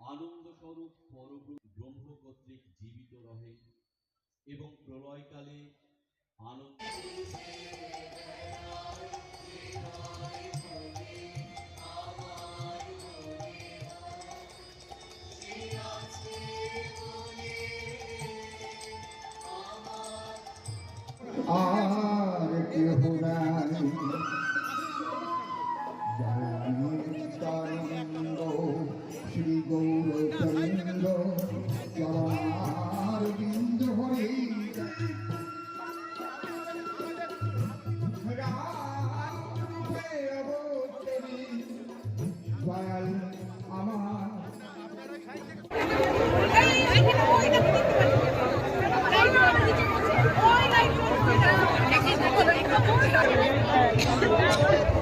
আনন্দস্বরূপ পরব্রহ্ম কর্তৃক জীবিত রহে এবং প্রলয়কালে আনন্দ আর কেহ নাই। গৌরচন্দ্র চরণার বিন্দু হরি দয়াল আমার ঢুকছে না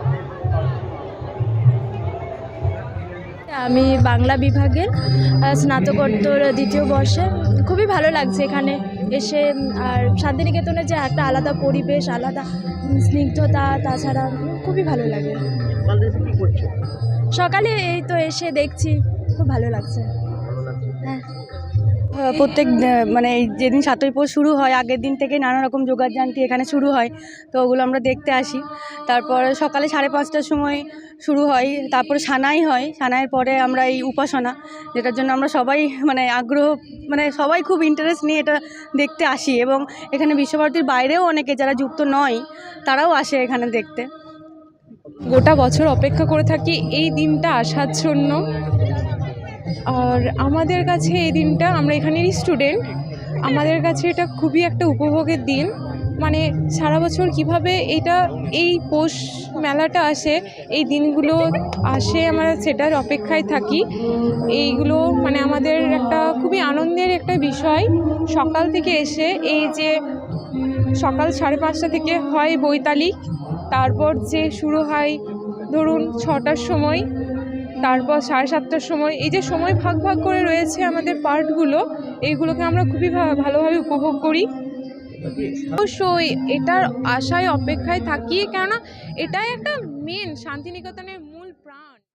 আমি বাংলা বিভাগের স্নাতকোত্তর দ্বিতীয় বর্ষে। খুবই ভালো লাগছে এখানে এসে, আর শান্তিনিকেতনের যে একটা আলাদা পরিবেশ, আলাদা স্নিগ্ধতা, তাছাড়া খুবই ভালো লাগে। সকালে এই তো এসে দেখছি, খুব ভালো লাগছে। হ্যাঁ। প্রত্যেক মানে যেদিন সাতই পৌষ শুরু হয়, আগের দিন থেকে নানা রকম যোগাযান্তি এখানে শুরু হয়, তো ওগুলো আমরা দেখতে আসি। তারপর সকালে সাড়ে পাঁচটার সময় শুরু হয়, তারপরে সানাই হয়, সানাইয়ের পরে আমরা এই উপাসনা, যেটার জন্য আমরা সবাই মানে আগ্রহ মানে সবাই খুব ইন্টারেস্ট নিয়ে এটা দেখতে আসি এবং এখানে বিশ্বভারতীর বাইরেও অনেকে যারা যুক্ত নয়, তারাও আসে এখানে দেখতে। গোটা বছর অপেক্ষা করে থাকি এই দিনটা আসার জন্য আর আমাদের কাছে এই দিনটা, আমরা এখানেরই স্টুডেন্ট আমাদের কাছে এটা খুবই একটা উপভোগের দিন। মানে সারা বছর কীভাবে এটা, এই পৌষ মেলাটা আসে, এই দিনগুলো আসে আমরা সেটার অপেক্ষায় থাকি। এইগুলো মানে আমাদের একটা খুবই আনন্দের একটা বিষয়। সকাল থেকে এসে এই যে সকাল সাড়ে পাঁচটা থেকে হয় বৈতালিক তারপর যে শুরু হয় ধরুন ছটার সময় তারপর সাড়ে সাতটার সময়, এই যে সময় ভাগ ভাগ করে রয়েছে আমাদের পার্টগুলো এইগুলোকে আমরা খুবই ভালোভাবে উপভোগ করি। অবশ্যই এটার আশায়, অপেক্ষায় থাকি কেননা এটাই একটা মেন শান্তিনিকেতনের